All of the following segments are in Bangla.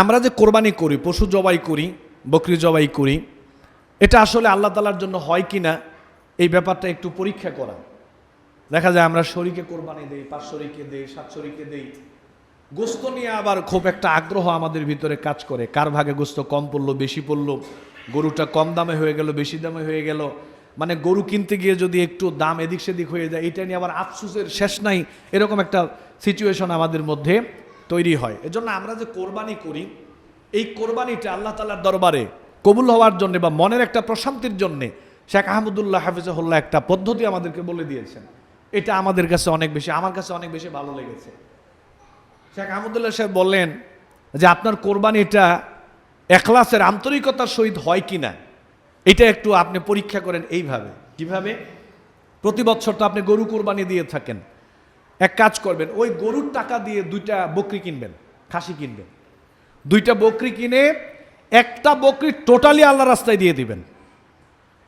আমরা যে কোরবানি করি, পশু জবাই করি, বকরি জবাই করি, এটা আসলে আল্লাহ তালার জন্য হয় কি না এই ব্যাপারটা একটু পরীক্ষা করা। দেখা যায় আমরা শরীকে কোরবানি দেই, পাঁচ শরীকে দেই, সাত শরীকে দেই। গোস্ত নিয়ে আবার খুব একটা আগ্রহ আমাদের ভিতরে কাজ করে। কার ভাগে গোস্ত কম পড়ল, বেশি পড়ল? গরুটা কম দামে হয়ে গেল, বেশি দামে হয়ে গেল? মানে গরু কিনতে গিয়ে যদি একটু দাম এদিক সেদিক হয়ে যায়, এটা নিয়ে আবার আফসুসের শেষ নাই, এরকম একটা সিচুয়েশন আমাদের মধ্যে। তৈরি হয়। এজন্য আমরা যে কোরবানি করি, এই কোরবানিটা আল্লাহ তালার দরবারে কবুল হওয়ার জন্য বা মনের একটা প্রশান্তির জন্যে শেখ আহমদুল্লাহ হাফিজহুল্লাহ একটা পদ্ধতি আমাদেরকে বলে দিয়েছেন। এটা আমাদের কাছে অনেক বেশি, আমার কাছে অনেক বেশি ভালো লেগেছে। শেখ আহমদুল্লাহ সাহেব বললেন যে, আপনার কোরবানিটা এখলাসের আন্তরিকতার সহিত হয় কি না এটা একটু আপনি পরীক্ষা করেন এইভাবে। কীভাবে? প্রতি বছর তো আপনি গরু কোরবানি দিয়ে থাকেন। এক কাজ করবেন, ওই গরুর টাকা দিয়ে দুইটা বকরি কিনবেন, খাসি কিনবেন। দুইটা বকরি কিনে একটা বকরি টোটালি আল্লাহ রাস্তায় দিয়ে দিবেন।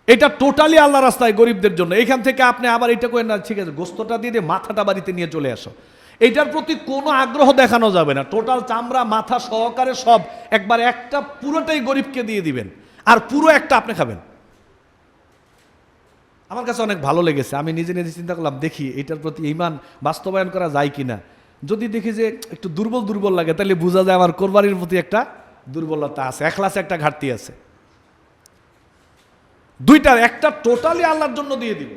এটা টোটালি আল্লাহ রাস্তায় গরিবদের জন্য। এখান থেকে আপনি আবার এটা করেন না, ঠিক আছে, গোস্তটা দিয়ে দিয়ে মাথাটা বাড়িতে নিয়ে চলে আসো। এটার প্রতি কোনো আগ্রহ দেখানো যাবে না। টোটাল চামড়া, মাথা সহকারে সব, একবার একটা পুরোটাই গরিবকে দিয়ে দিবেন। আর পুরো একটা আপনি খাবেন। আমার কাছে অনেক ভালো লেগেছে। আমি নিজে নিজে চিন্তা করলাম, দেখি এটার প্রতি ইমান বাস্তবায়ন করা যায় কিনা। যদি দেখি যে একটু দুর্বল দুর্বল লাগে, তাহলে বোঝা যায় আমার কোরবানির প্রতি একটা দুর্বলতা আছে একলাসে একটা ঘাটতি আছে। দুইটার একটা টোটালি আল্লাহর জন্য দিয়ে দিব।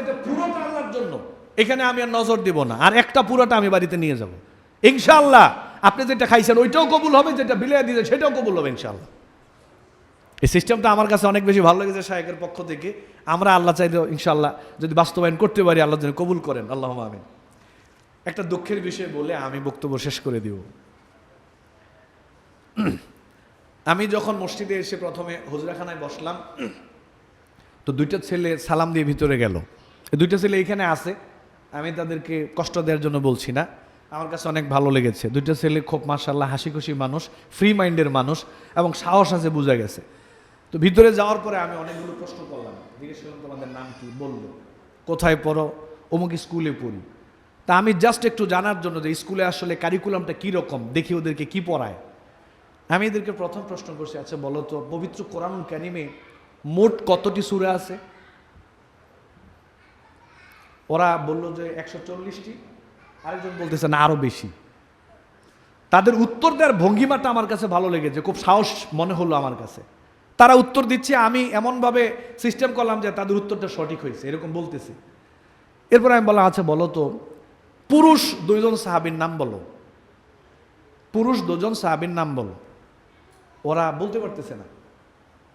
এটা পুরোটা আল্লাহর জন্য। এখানে আমি আর নজর দিব না, আর একটা পুরোটা আমি বাড়িতে নিয়ে যাব। ইনশাআল্লাহ, আপনি যেটা খাইছেন ওইটাও কবুল হবে, যেটা বিলিয়ে দিয়েছে সেটাও কবুল হবে ইনশাআল্লাহ। এই সিস্টেমটা আমার কাছে অনেক বেশি ভালো লেগেছে শাহেকের পক্ষ থেকে। আমরা আল্লাহ চাইলে ইনশাল্লাহ যদি বাস্তবায়ন করতে পারি, আল্লাহ যেন কবুল করেন। আল্লাহ আমিন। একটা দুঃখের বিষয় বলে আমি বক্তব্য শেষ করে দিব। আমি যখন মসজিদে এসে প্রথমে হুজরাখানায় বসলাম, তো দুইটা ছেলে সালাম দিয়ে ভিতরে গেল। দুইটা ছেলে এখানে আছে, আমি তাদেরকে কষ্ট দেওয়ার জন্য বলছি না। আমার কাছে অনেক ভালো লেগেছে। দুইটা ছেলে খুব মার্শাল্লাহ হাসি খুশি মানুষ ফ্রি মাইন্ডের মানুষ এবং সাহস আছে বোঝা গেছে। তো ভিতরে যাওয়ার পরে আমি অনেকগুলো প্রশ্ন করলাম। জিজ্ঞেস করলাম, তোমাদের নাম কি? বলল, কোথায় পড়ো? অমুক স্কুলে পড়ি। তা আমি জাস্ট একটু জানার জন্য যে স্কুলে আসলে কারিকুলামটা কীরকম দেখি ওদেরকে কি পড়ায়। আমি এদেরকে প্রথম প্রশ্ন করছি আচ্ছা বলো তো, পবিত্র কোরআন ক্যানিমে মোট কতটি সুরা আছে? ওরা বলল যে একশো চল্লিশটি। আরেকজন বলতেছে, না, আরও বেশি। তাদের উত্তর দেওয়ার ভঙ্গিমাটা আমার কাছে ভালো লেগেছে, খুব সাহস মনে হলো আমার কাছে। তারা উত্তর দিচ্ছে, আমি এমনভাবে সিস্টেম করলাম যে তাদের উত্তরটা সঠিক হয়েছে, এরকম বলতেছে। এরপর আমি বললাম আচ্ছা বলো তো, পুরুষ দুইজন সাহাবির নাম বলো। পুরুষ দুজন সাহাবির নাম বলো। ওরা বলতে পারতেছে না।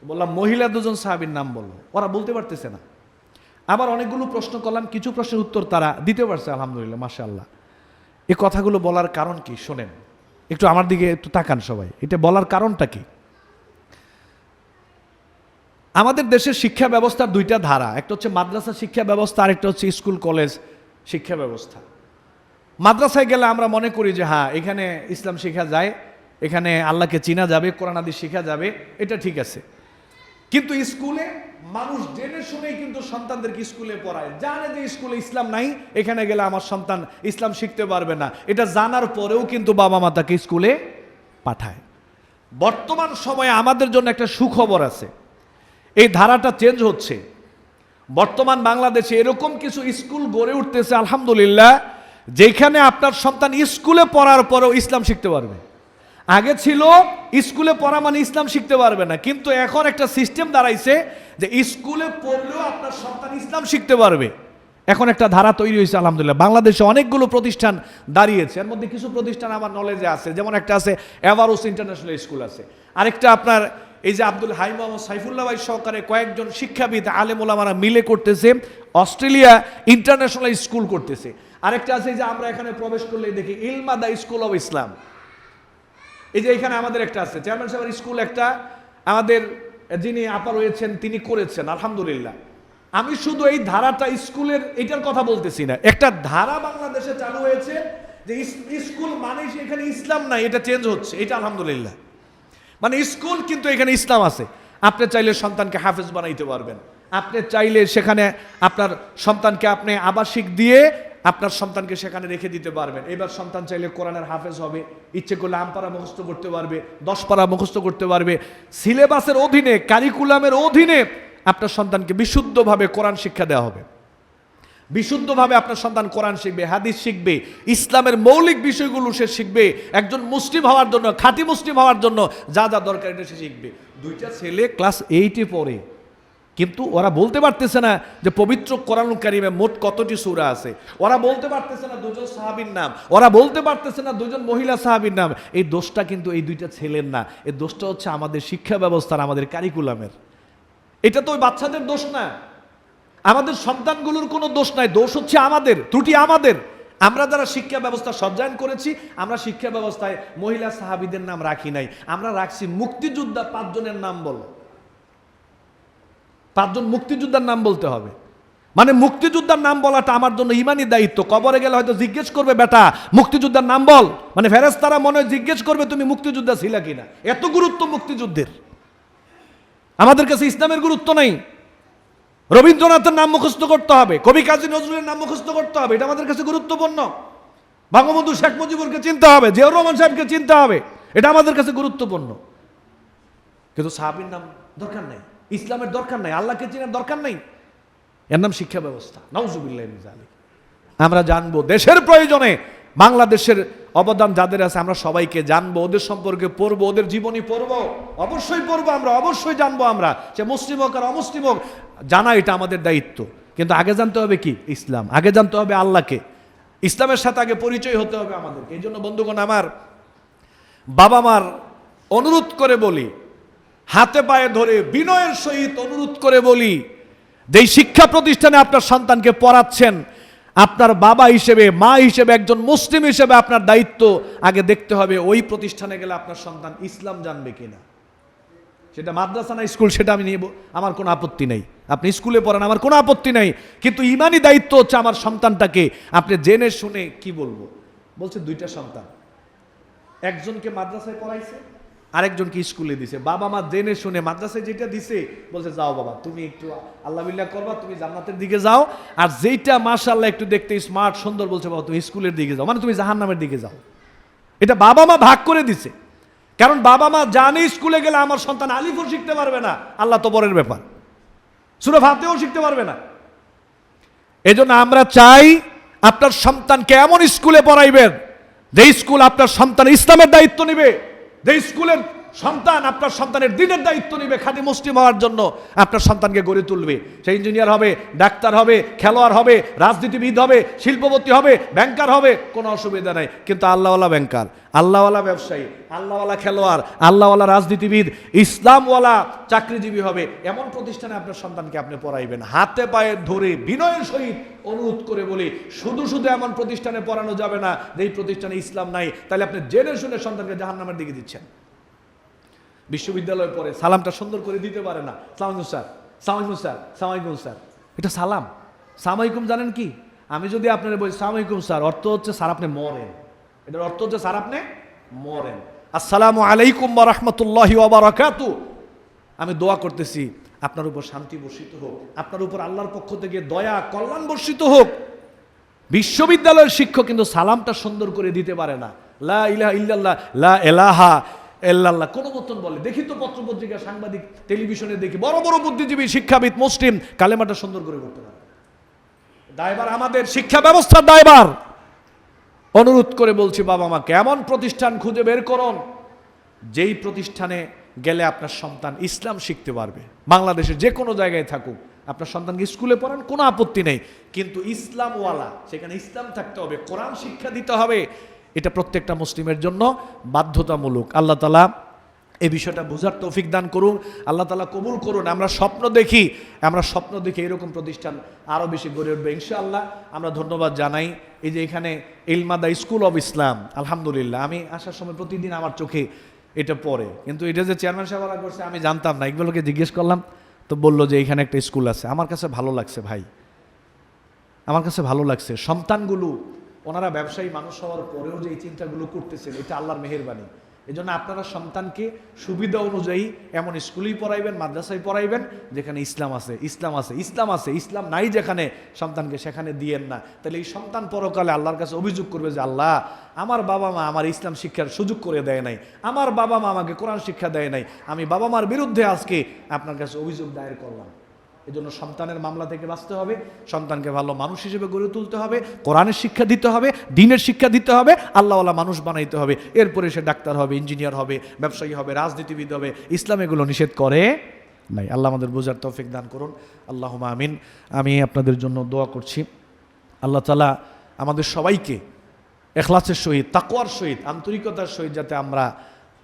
বললাম, মহিলা দুজন সাহাবির নাম বলো। ওরা বলতে পারতেছে না। আবার অনেকগুলো প্রশ্ন করলাম, কিছু প্রশ্নের উত্তর তারা দিতে পারছে, আলহামদুলিল্লাহ, মাশাআল্লাহ। এই কথাগুলো বলার কারণ কি? শোনেন, একটু আমার দিকে একটু তাকান সবাই। এটা বলার কারণটা কি? আমাদের দেশের শিক্ষা ব্যবস্থার দুইটা ধারা, একটা হচ্ছে মাদ্রাসা শিক্ষা ব্যবস্থা, আরেকটা হচ্ছে স্কুল, কলেজ শিক্ষা ব্যবস্থা। মাদ্রাসায় গেলে আমরা মনে করি যে হ্যাঁ এখানে ইসলাম শেখা যায়, এখানে আল্লাহকে চিনা যাবে, কোরআন আদি শেখা যাবে, এটা ঠিক আছে। কিন্তু স্কুলে মানুষ জেনে শুনেই কিন্তু সন্তানদেরকে স্কুলে পড়ায়। জানে যে স্কুলে ইসলাম নাই, এখানে গেলে আমার সন্তান ইসলাম শিখতে পারবে না। এটা জানার পরেও কিন্তু বাবা মা তাকে স্কুলে পাঠায়। বর্তমান সময়ে আমাদের জন্য একটা সুখবর আছে। এই ধারাটা চেঞ্জ হচ্ছে। বর্তমান বাংলাদেশে এরকম কিছু স্কুল গড়ে উঠতেছে, আলহামদুলিল্লাহ, যেখানে আপনার সন্তান স্কুলে পড়ার পরেও ইসলাম শিখতে পারবে। আগে ছিল স্কুলে পড়া মানে ইসলাম শিখতে পারবে না, কিন্তু এখন একটা সিস্টেম দাঁড়াইছে যে স্কুলে পড়লেও আপনার সন্তান ইসলাম শিখতে পারবে। এখন একটা ধারা তৈরি হয়েছে, আলহামদুলিল্লাহ। বাংলাদেশে অনেকগুলো প্রতিষ্ঠান দাঁড়িয়েছে, এর মধ্যে কিছু প্রতিষ্ঠান আমার নলেজে আছে, যেমন একটা আছে এভারোস ইন্টারন্যাশনাল স্কুল আছে। আরেকটা আপনার এই যে আব্দুল হাই মোহাম্মদ সাইফুল্লাহ ভাই সহকারে কয়েকজন শিক্ষাবিদ, আলেমুলামারা মিলে করতেছে, অস্ট্রেলিয়া ইন্টারন্যাশনাল স্কুল করতেছে। আরেকটা আছে যে আমরা এখানে প্রবেশ করলে দেখি ইলমাদা স্কুল অফ ইসলাম। এই যে এখানে আমাদের একটা আছে, চেয়ারম্যান সাহেবের স্কুল একটা, আমাদের যিনি আপা রয়েছেন তিনি করেছেন, আলহামদুলিল্লাহ। আমি শুধু এই ধারাটা স্কুলের, এটার কথা বলতেছি না। একটা ধারা বাংলাদেশে চালু হয়েছে যে স্কুল মানে এখানে ইসলাম নাই, এটা চেঞ্জ হচ্ছে, এটা আলহামদুলিল্লাহ। মানে স্কুল কিন্তু এখানে ইসলাম আছে। আপনি চাইলে সন্তানকে হাফেজ বানাইতে পারবেন। আপনি চাইলে সেখানে আপনার সন্তানকে আপনি আবাসিক দিয়ে আপনার সন্তানকে সেখানে রেখে দিতে পারবেন। এবার সন্তান চাইলে কোরআনের হাফেজ হবে। ইচ্ছে করলে আমপারা মুখস্থ করতে পারবে দশ পারা মুখস্থ করতে পারবে। সিলেবাসের অধীনে কারিকুলামের অধীনে আপনার সন্তানকে বিশুদ্ধভাবে কোরআন শিক্ষা দেওয়া হবে। বিশুদ্ধভাবে আপনার সন্তান কোরআন শিখবে, হাদিস শিখবে, ইসলামের মৌলিক বিষয়গুলো সে শিখবে, একজন মুসলিম হওয়ার জন্য, খাঁটি মুসলিম হওয়ার জন্য যা যা দরকার এটা সে শিখবে। দুইটা ছেলে ক্লাস এইটে পড়ে, কিন্তু ওরা বলতে পারতেছে না যে পবিত্র কোরআন কারিমে মোট কতটি সূরা আছে। ওরা বলতে পারতেছে না দুজন সাহাবীর নাম, ওরা বলতে পারতেছে না দুজন মহিলা সাহাবীর নাম। এই দোষটা কিন্তু এই দুইটা ছেলের না, এই দোষটা হচ্ছে আমাদের শিক্ষা ব্যবস্থার, আমাদের কারিকুলামের এটা তো ওই বাচ্চাদের দোষ না। আমাদের সন্তানগুলোর কোনো দোষ নাই, দোষ হচ্ছে আমাদের, ত্রুটি আমাদের। আমরা যারা শিক্ষা ব্যবস্থা সজ্জায়ন করেছি, আমরা শিক্ষা ব্যবস্থায় মহিলা সাহাবিদের নাম রাখি নাই। আমরা রাখছি মুক্তিযোদ্ধা পাঁচজনের নাম বলো। পাঁচজন মুক্তিযোদ্ধার নাম বলতে হবে। মানে মুক্তিযোদ্ধার নাম বলাটা আমার জন্য ইমানই দায়িত্ব। কবরে গেলে হয়তো জিজ্ঞেস করবে, বেটা, মুক্তিযোদ্ধার নাম বল। মানে ফেরেস্তারা মনে হয় জিজ্ঞেস করবে, তুমি মুক্তিযোদ্ধা ছিলা কিনা? এত গুরুত্ব মুক্তিযুদ্ধের। আমাদের কাছে ইসলামের গুরুত্ব নেই। রবীন্দ্রনাথের নাম মুখস্থ করতে হবে, কবি কাজী নজরুলের নাম মুখস্থ করতে হবে, এটা আমাদের কাছে গুরুত্বপূর্ণ। বঙ্গবন্ধু শেখ মুজিবুরকে চিনতে হবে, জিয়াউর রহমান সাহেবকে চিনতে হবে, এটা আমাদের কাছে গুরুত্বপূর্ণ। কিন্তু সাহাবির নাম দরকার নাই, ইসলামের দরকার নাই, আল্লাহকে চেনার দরকার নেই। এর নাম শিক্ষা ব্যবস্থা নওজুবিল্লাহ আমরা জানব দেশের প্রয়োজনে বাংলাদেশের অবদান যাদের আছে, আমরা সবাইকে জানব, ওদের সম্পর্কে পড়ব, ওদের জীবনী পড়ব। অবশ্যই পড়ব আমরা, অবশ্যই জানব আমরা সে মুসলিম হোক আর অমুসলিম হোক, জানা এটা আমাদের দায়িত্ব। কিন্তু আগে জানতে হবে কি? ইসলাম। আগে জানতে হবে আল্লাহকে। ইসলামের সাথে আগে পরিচয় হতে হবে আমাদেরকে। এই জন্য বন্ধুগণ, আমার বাবা মার অনুরোধ করে বলি, হাতে পায়ে ধরে বিনয়ের সহিত অনুরোধ করে বলি যেই শিক্ষা প্রতিষ্ঠানে আপনার সন্তানকে পড়াচ্ছেন আপনার বাবা হিসেবে, মা হিসেবে, একজন মুসলিম হিসেবে আপনার দায়িত্ব। আগে দেখতে হবে ওই প্রতিষ্ঠানে গেলে আপনার সন্তান ইসলাম জানবে কিনা। সেটা মাদ্রাসা না স্কুল, সেটা আমি নিব। আমার কোনো আপত্তি নেই। আপনি স্কুলে পড়ান, আমার কোনো আপত্তি নেই। কিন্তু ইমানই দায়িত্ব হচ্ছে আমার সন্তানটাকে। আপনি জেনে শুনে কি বলব? বলছে দুইটা সন্তান। একজনকে মাদ্রাসায় পড়াইছে আরেকজনকে স্কুলে দিছে। বাবা মা জেনে শুনে মাদ্রাসায় যেটা দিছে, বলছে, যাও বাবা, তুমি একটু আল্লাহ বিল্লাহ করবা, তুমি জান্নাতের দিকে যাও। আর যেইটা মাশাল্লাহ একটু দেখতে স্মার্ট সুন্দর বলছে, বাবা, তুমি স্কুলের দিকে যাও। মানে তুমি জাহান্নামের দিকে যাও। এটা বাবা মা ভাগ করে দিছে। কারণ বাবা মা জানে স্কুলে গেলে আমার সন্তান আলিফও শিখতে পারবে না, আল্লাহ তো বরের ব্যাপার। সুরে ভাতেও শিখতে পারবে না। এজন্য আমরা চাই আপনার সন্তানকে এমন স্কুলে পড়াইবেন যে স্কুল আপনার সন্তান ইসলামের দায়িত্ব নিবে। যে স্কুলের সন্তান আপনার সন্তানের দিনের দায়িত্ব নিবে খাঁটি মুসলিম হওয়ার জন্য। আপনার সন্তানকে গড়ে তুলবে। সে ইঞ্জিনিয়ার হবে, ডাক্তার হবে, খেলোয়াড় হবে, রাজনীতিবিদ হবে, শিল্পপতি হবে ব্যাংকার হবে, কোনো অসুবিধা নাই। কিন্তু আল্লাহওয়ালা ব্যাংকার আল্লাহওয়ালা ব্যবসায়ী, আল্লাহওয়ালা খেলোয়াড়, আল্লাহওয়ালা রাজনীতিবিদ, ইসলামওয়ালা চাকরিজীবী হবে। এমন প্রতিষ্ঠানে আপনার সন্তানকে আপনি পড়াইবেন। হাতে পায়ে ধরে বিনয়ের সহিত অনুরোধ করে বলি, শুধু শুধু এমন প্রতিষ্ঠানে পড়ানো যাবে না, যে এই প্রতিষ্ঠানে ইসলাম নাই। তাহলে আপনি জেনে শুনে সন্তানকে জাহান্নামের দিকে দিচ্ছেন। বিশ্ববিদ্যালয়ে পড়ে সালামটা সুন্দর করে দিতে পারে না। সালামাইকুম স্যার সালামাইকুম স্যার সালামাইকুম স্যার। এটা সালাম। সালামাইকুম জানেন কি? আমি যদি আপনার বলি সালামাইকুম স্যার অর্থ হচ্ছে, স্যার, আপনি মরেন। এটার অর্থ হচ্ছে, স্যার, আপনি মরেন। আসসালামু আলাইকুম রহমতুল্লাহি আমি দোয়া করতেছি, আপনার উপর শান্তি বর্ষিত হোক, আপনার উপর আল্লাহর পক্ষ থেকে দয়া, কল্যাণ বর্ষিত হোক। বিশ্ববিদ্যালয়ের শিক্ষক কিন্তু সালামটা সুন্দর করে দিতে পারে না। লা ইলাহা ইল্লাল্লাহ, লা এলাহা এল্লাল্লাহ, কোনো মতন বলে। দেখি তো পত্রপত্রিকা, সাংবাদিক, টেলিভিশনে দেখি। বড় বড় বুদ্ধিজীবী, শিক্ষাবিদ, মুসলিম, কালেমাটা সুন্দর করে করতে পারে। দায়বার আমাদের শিক্ষা ব্যবস্থার দায়বার। অনুরোধ করে বলছি বাবা মাকে, এমন প্রতিষ্ঠান খুঁজে বের করুন, যেই প্রতিষ্ঠানে গেলে আপনার সন্তান ইসলাম শিখতে পারবে। বাংলাদেশের যে কোনো জায়গায় থাকুক, আপনার সন্তানকে স্কুলে পড়ান, কোনো আপত্তি নেই। কিন্তু ইসলামওয়ালা, সেখানে ইসলাম থাকতে হবে, কোরআন শিক্ষা দিতে হবে। এটা প্রত্যেকটা মুসলিমের জন্য বাধ্যতামূলক। আল্লাহ তালা এই বিষয়টা বোঝার তৌফিক দান করুন। আল্লাহ তালা কবুল করুন। আমরা স্বপ্ন দেখি, আমরা স্বপ্ন দেখি এরকম প্রতিষ্ঠান আরও বেশি গড়ে উঠবে। ইনশাআল্লাহ আমরা ধন্যবাদ জানাই। এই যে এখানে ইলমাদা স্কুল অব ইসলাম, আলহামদুলিল্লাহ। আমি আসার সময় প্রতিদিন আমার চোখে এটা পড়ে। কিন্তু এটা যে চেয়ারম্যান সাহেবরা করছে, আমি জানতাম না। এগুলোকে জিজ্ঞেস করলাম, তো বলল যে এখানে একটা স্কুল আছে। আমার কাছে ভালো লাগছে ভাই। আমার কাছে ভালো লাগছে। সন্তানগুলো ওনারা ব্যবসায়ী মানুষ হওয়ার পরেও যে এই চিন্তাগুলো করতেছেন, এটা আল্লাহর মেহেরবানি। এই জন্য আপনারা সন্তানকে সুবিধা অনুযায়ী এমন স্কুলেই পড়াইবেন, মাদ্রাসায় পড়াইবেন, যেখানে ইসলাম আছে ইসলাম আছে ইসলাম আছে, ইসলাম নাই যেখানে সন্তানকে সেখানে দিয়েন না। তাহলে এই সন্তান পরকালে আল্লাহর কাছে অভিযোগ করবে যে, আল্লাহ, আমার বাবা মা আমার ইসলাম শিক্ষার সুযোগ করে দেয় নাই। আমার বাবা মা আমাকে কোরআন শিক্ষা দেয় নাই। আমি বাবা মার বিরুদ্ধে আজকে আপনার কাছে অভিযোগ দায়ের করলাম। এজন্য সন্তানের মামলা থেকে বাঁচতে হবে, সন্তানকে ভালো মানুষ হিসেবে গড়ে তুলতে হবে, কোরআনের শিক্ষা দিতে হবে, দিনের শিক্ষা দিতে হবে, আল্লাহওয়ালা মানুষ বানাইতে হবে। এরপরে সে ডাক্তার হবে, ইঞ্জিনিয়ার হবে, ব্যবসায়ী হবে, রাজনীতিবিদ হবে, ইসলাম এগুলো নিষেধ করে নাই। আল্লাহ আমাদের বোঝার তৌফিক দান করুন। আল্লাহ আমিন। আমি আপনাদের জন্য দোয়া করছি। আল্লাহ তালা আমাদের সবাইকে এখলাসের সহিত তাকুয়ার সহিত, আন্তরিকতার সহিত যাতে আমরা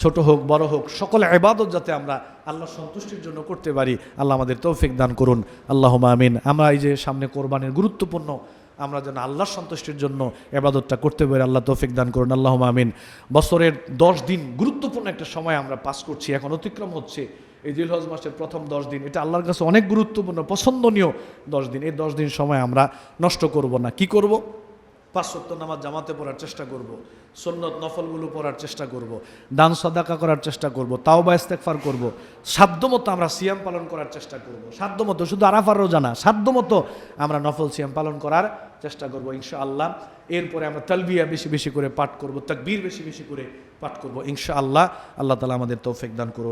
ছোট হোক, বড় হোক, সকল এবাদত যাতে আমরা আল্লাহ সন্তুষ্টির জন্য করতে পারি, আল্লাহ আমাদের তৌফিক দান করুন। আল্লাহ আমিন। আমরা এই যে সামনে কোরবানির গুরুত্বপূর্ণ, আমরা যেন আল্লাহর সন্তুষ্টির জন্য এবাদতটা করতে পারি, আল্লাহ তৌফিক দান করুন। আল্লাহ আমিন। বছরের দশ দিন গুরুত্বপূর্ণ একটা সময় আমরা পাস করছি, এখন অতিক্রম হচ্ছে। এই জিলহজ মাসের প্রথম দশ দিন, এটা আল্লাহর কাছে অনেক গুরুত্বপূর্ণ, পছন্দনীয় দশ দিন। এই দশ দিন সময় আমরা নষ্ট করব না। কি করব? পাঁচ সত্তর নামাজ জামাতে পড়ার চেষ্টা করব সন্ন্যত নফলগুলো পড়ার চেষ্টা করব, দান সদাকা করার চেষ্টা করব তাও বা ইস্তেকফার করব, সাধ্যমতো আমরা সিয়াম পালন করার চেষ্টা করব, সাধ্যমতো, শুধু আরাফার রোজা না, সাধ্যমতো আমরা নফল সিয়াম পালন করার চেষ্টা করব ইনশা আল্লাহ এরপরে আমরা তালবিয়া বেশি বেশি করে পাঠ করব, তাকবীর বেশি বেশি করে পাঠ করব ইনশা আল্লাহ আল্লাহ তালা আমাদের তৌফিক দান করুন